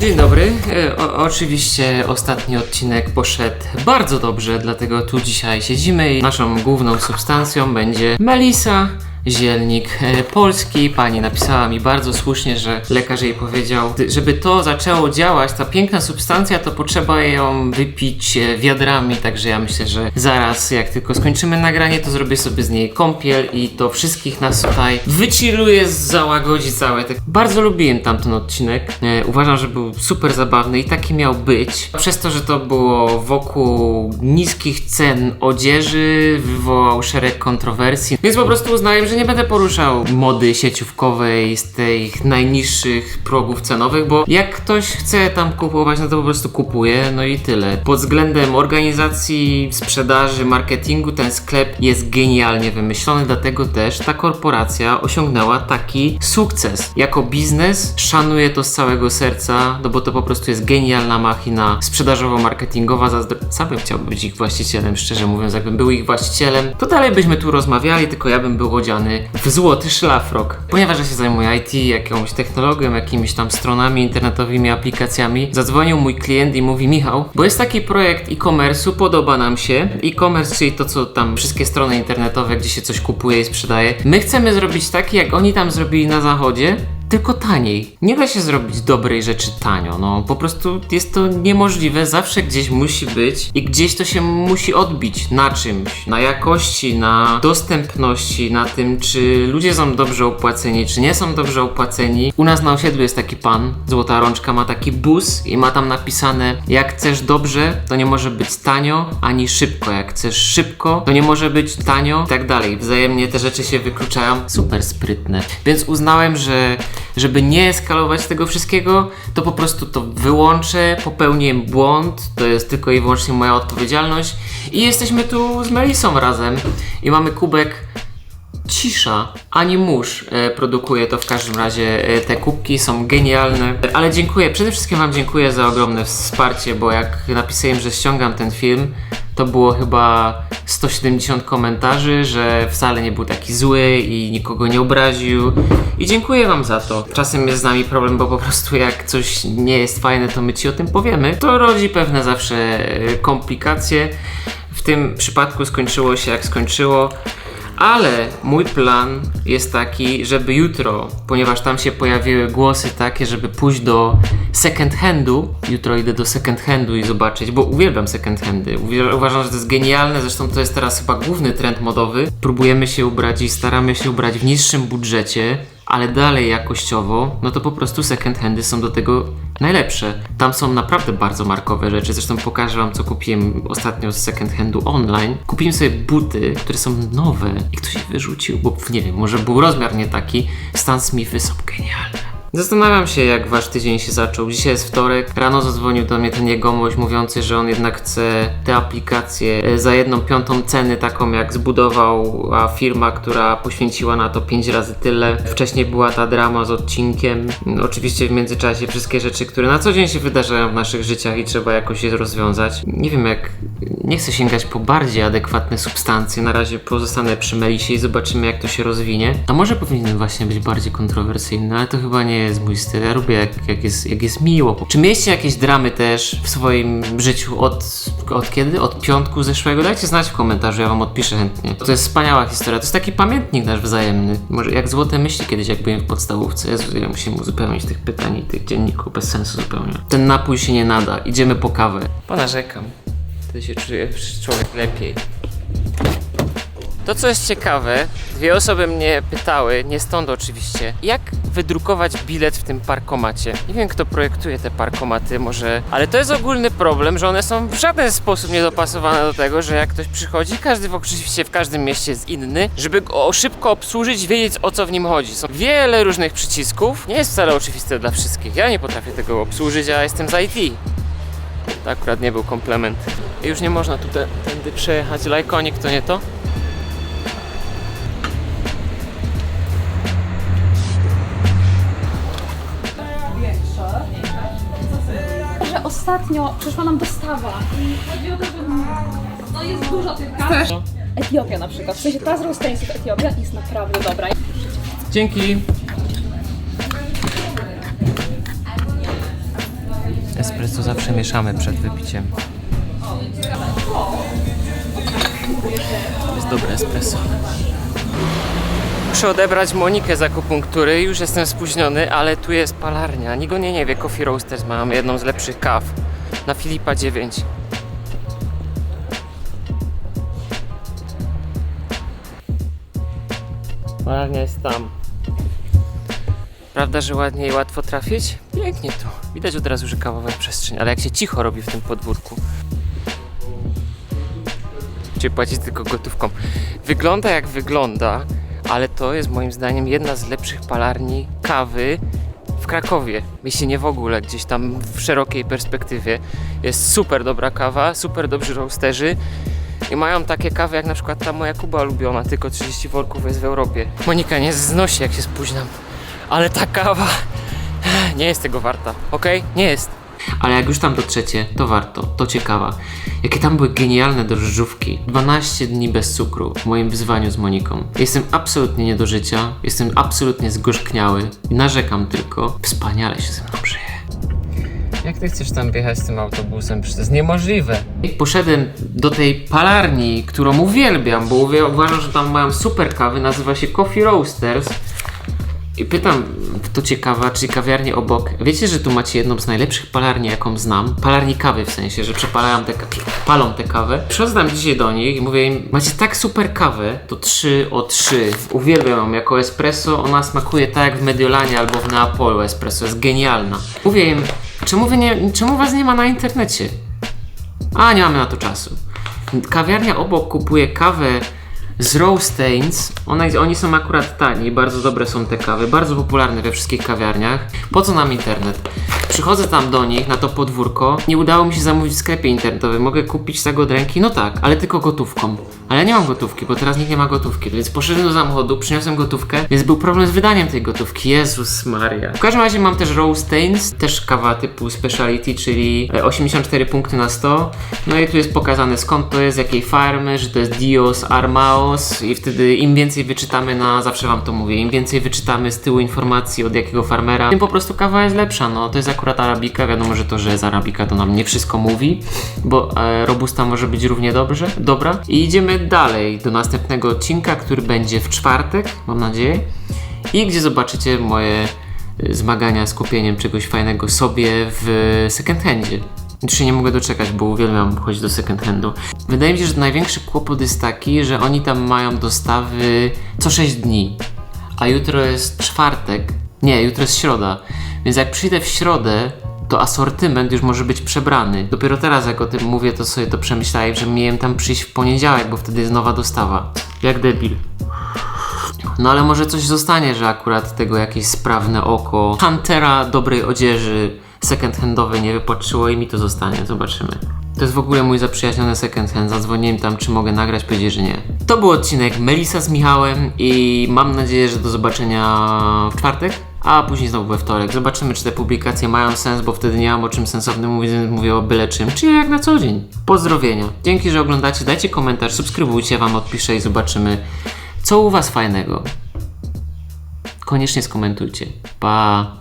Dzień dobry. E, O, oczywiście ostatni odcinek poszedł bardzo dobrze, dlatego tu dzisiaj siedzimy i naszą główną substancją będzie Melisa. Zielnik e, polski. Pani napisała mi bardzo słusznie, że lekarz jej powiedział, żeby to zaczęło działać, ta piękna substancja, to potrzeba ją wypić e, wiadrami. Także ja myślę, że zaraz, jak tylko skończymy nagranie, to zrobię sobie z niej kąpiel i to wszystkich nas tutaj wychilluje, załagodzi całe. Tak. Bardzo lubiłem tamten odcinek. E, uważam, że był super zabawny i taki miał być. Przez to, że to było wokół niskich cen odzieży, wywołał szereg kontrowersji. Więc po prostu uznałem, że nie będę poruszał mody sieciówkowej z tych najniższych progów cenowych, bo jak ktoś chce tam kupować, no to po prostu kupuje, no i tyle. Pod względem organizacji, sprzedaży, marketingu ten sklep jest genialnie wymyślony, dlatego też ta korporacja osiągnęła taki sukces. Jako biznes szanuję to z całego serca, no bo to po prostu jest genialna machina sprzedażowo-marketingowa. Sam bym chciał być ich właścicielem, szczerze mówiąc, jakbym był ich właścicielem, to dalej byśmy tu rozmawiali, tylko ja bym był odziany w złoty szlafrok. Ponieważ ja się zajmuję IT, jakąś technologią, jakimiś tam stronami internetowymi, aplikacjami, zadzwonił mój klient i mówi Michał, bo jest taki projekt e-commerce'u, podoba nam się. E-commerce, czyli to, co tam wszystkie strony internetowe, gdzie się coś kupuje i sprzedaje. My chcemy zrobić taki, jak oni tam zrobili na zachodzie, tylko taniej. Nie da się zrobić dobrej rzeczy tanio, no po prostu jest to niemożliwe, zawsze gdzieś musi być i gdzieś to się musi odbić na czymś, na jakości, na dostępności, na tym, czy ludzie są dobrze opłaceni, czy nie są dobrze opłaceni. U nas na osiedlu jest taki pan, Złota Rączka, ma taki bus i ma tam napisane, jak chcesz dobrze, to nie może być tanio, ani szybko, jak chcesz szybko, to nie może być tanio, i tak dalej. Wzajemnie te rzeczy się wykluczają. Super sprytne. Więc uznałem, że żeby nie eskalować tego wszystkiego, to po prostu to wyłączę, popełniłem błąd, to jest tylko i wyłącznie moja odpowiedzialność i jesteśmy tu z Melisą razem i mamy kubek Cisza, ani mórz e, produkuje to w każdym razie. E, te kubki są genialne. Ale dziękuję, przede wszystkim Wam dziękuję za ogromne wsparcie, bo jak napisałem, że ściągam ten film, to było chyba 170 komentarzy, że wcale nie był taki zły i nikogo nie obraził. I dziękuję Wam za to. Czasem jest z nami problem, bo po prostu jak coś nie jest fajne, to my Ci o tym powiemy. To rodzi pewne zawsze e, komplikacje. W tym przypadku skończyło się jak skończyło. Ale mój plan jest taki, żeby jutro, ponieważ tam się pojawiły głosy takie, żeby pójść do second handu. Jutro idę do second handu i zobaczyć, bo uwielbiam second handy. Uważam, że to jest genialne, zresztą to jest teraz chyba główny trend modowy. Próbujemy się ubrać i staramy się ubrać w niższym budżecie, ale dalej jakościowo, no to po prostu second handy są do tego najlepsze. Tam są naprawdę bardzo markowe rzeczy. Zresztą pokażę wam, co kupiłem ostatnio z second handu online. Kupiłem sobie buty, które są nowe i ktoś je wyrzucił, bo nie wiem, może był rozmiar nie taki. Stan Smithy są genialne. Zastanawiam się, jak wasz tydzień się zaczął. Dzisiaj jest wtorek. Rano zadzwonił do mnie ten jegomość mówiący, że on jednak chce te aplikacje za jedną piątą ceny, taką jak zbudowała firma, która poświęciła na to pięć razy tyle. Wcześniej była ta drama z odcinkiem. Oczywiście w międzyczasie wszystkie rzeczy, które na co dzień się wydarzają w naszych życiach i trzeba jakoś je rozwiązać. Nie wiem, jak. Nie chcę sięgać po bardziej adekwatne substancje. Na razie pozostanę przy Melisie i zobaczymy, jak to się rozwinie. A może powinien właśnie być bardziej kontrowersyjny, ale to chyba nie jest mój styl. Ja lubię, jak, jak, jest, jak jest miło. Czy mieliście jakieś dramy też w swoim życiu od, od kiedy? Od piątku zeszłego? Dajcie znać w komentarzu, ja wam odpiszę chętnie. To jest wspaniała historia. To jest taki pamiętnik nasz wzajemny. Może jak złote myśli kiedyś, jak byłem w podstałówce. Jezu, ja musimy uzupełnić tych pytań i tych dzienników bez sensu zupełnie. Ten napój się nie nada. Idziemy po kawę. Ponarzekam. Wtedy się czuje człowiek lepiej. To, co jest ciekawe, dwie osoby mnie pytały, nie stąd oczywiście, jak wydrukować bilet w tym parkomacie. Nie wiem, kto projektuje te parkomaty, może, ale to jest ogólny problem, że one są w żaden sposób niedopasowane do tego, że jak ktoś przychodzi, każdy w, oczywiście w każdym mieście jest inny, żeby go szybko obsłużyć, wiedzieć o co w nim chodzi. Są wiele różnych przycisków, nie jest wcale oczywiste dla wszystkich. Ja nie potrafię tego obsłużyć, a jestem z IT. To akurat nie był komplement. Już nie można tu te, tędy przejechać. Lajkonik to nie to? Ostatnio przyszła nam dostawa i chodzi o to, że no jest dużo tych kart. Etiopia na przykład, w sensie ta z Rosteńców Etiopia jest naprawdę dobra. Dzięki. espresso zawsze mieszamy przed wypiciem. To jest dobre espresso. Muszę odebrać Monikę z akupunktury, już jestem spóźniony, ale tu jest palarnia. Nikt o niej nie wie, Coffee Roasters mam jedną z lepszych kaw. Na Filipa 9. Palarnia jest tam. Prawda, że ładnie i łatwo trafić? Pięknie tu. Widać od razu, że kawowa przestrzeń, ale jak się cicho robi w tym podwórku. Czy płacić tylko gotówką. Wygląda jak wygląda, ale to jest moim zdaniem jedna z lepszych palarni kawy w Krakowie. Jeśli nie w ogóle, gdzieś tam w szerokiej perspektywie. Jest super dobra kawa, super dobrzy roasterzy. I mają takie kawy jak na przykład ta moja Kuba ulubiona, tylko 30 worków jest w Europie. Monika nie znosi jak się spóźniam, ale ta kawa nie jest tego warta, ok? Nie jest. Ale jak już tam dotrzecie, to warto, to ciekawa. Jakie tam były genialne drożdżówki. 12 dni bez cukru w moim wyzwaniu z Moniką. Jestem absolutnie nie do życia, jestem absolutnie zgorzkniały i narzekam tylko. Wspaniale się ze mną żyje. Jak ty chcesz tam wjechać z tym autobusem? Przecież to jest niemożliwe. Poszedłem do tej palarni, którą uwielbiam, bo uwie- uważam, że tam mają super kawy, nazywa się Coffee Roasters. I pytam, to ciekawa, czy kawiarnie obok. Wiecie, że tu macie jedną z najlepszych palarni, jaką znam? Palarni kawy w sensie, że przepalają te, palą tę kawę. Przychodzę dzisiaj do nich i mówię im, macie tak super kawę, to 3 o 3. Uwielbiam ją jako espresso, ona smakuje tak jak w Mediolanie albo w Neapolu espresso, jest genialna. Mówię im, czemu, wy nie, czemu was nie ma na internecie? A, nie mamy na to czasu. Kawiarnia obok kupuje kawę z Roastains. Oni są akurat tani, bardzo dobre są te kawy, bardzo popularne we wszystkich kawiarniach. Po co nam internet? Przychodzę tam do nich na to podwórko. Nie udało mi się zamówić w sklepie internetowym. Mogę kupić tego od ręki? No tak, ale tylko gotówką. Ale ja nie mam gotówki, bo teraz nikt nie ma gotówki. Więc poszedłem do samochodu, przyniosłem gotówkę, więc był problem z wydaniem tej gotówki. Jezus Maria. W każdym razie mam też Roastains, też kawa typu speciality, czyli e, 84 punkty na 100. No i tu jest pokazane skąd to jest, jakiej farmy, że to jest Dios Armaos i wtedy im więcej wyczytamy na, zawsze wam to mówię, im więcej wyczytamy z tyłu informacji od jakiego farmera, tym po prostu kawa jest lepsza. No to jest akurat arabika, wiadomo, że to, że jest arabika to nam nie wszystko mówi, bo e, robusta może być równie dobrze, dobra. I idziemy dalej do następnego odcinka, który będzie w czwartek, mam nadzieję. I gdzie zobaczycie moje y, zmagania z kupieniem czegoś fajnego sobie w second handzie. Już się nie mogę doczekać, bo uwielbiam chodzić do second handu. Wydaje mi się, że największy kłopot jest taki, że oni tam mają dostawy co 6 dni. A jutro jest czwartek. Nie, jutro jest środa. Więc jak przyjdę w środę, to asortyment już może być przebrany. Dopiero teraz, jak o tym mówię, to sobie to przemyślałem, że miałem tam przyjść w poniedziałek, bo wtedy jest nowa dostawa. Jak debil. No ale może coś zostanie, że akurat tego jakieś sprawne oko Huntera dobrej odzieży second-handowej nie wypatrzyło i mi to zostanie. Zobaczymy. To jest w ogóle mój zaprzyjaźniony second hand. Zadzwoniłem tam, czy mogę nagrać, powiedzieli, że nie. To był odcinek Melisa z Michałem i mam nadzieję, że do zobaczenia w czwartek, a później znowu we wtorek. Zobaczymy, czy te publikacje mają sens, bo wtedy nie mam o czym sensownym mówić, więc mówię o byle czym, czyli jak na co dzień. Pozdrowienia. Dzięki, że oglądacie. Dajcie komentarz, subskrybujcie, wam odpiszę i zobaczymy, co u was fajnego. Koniecznie skomentujcie. Pa!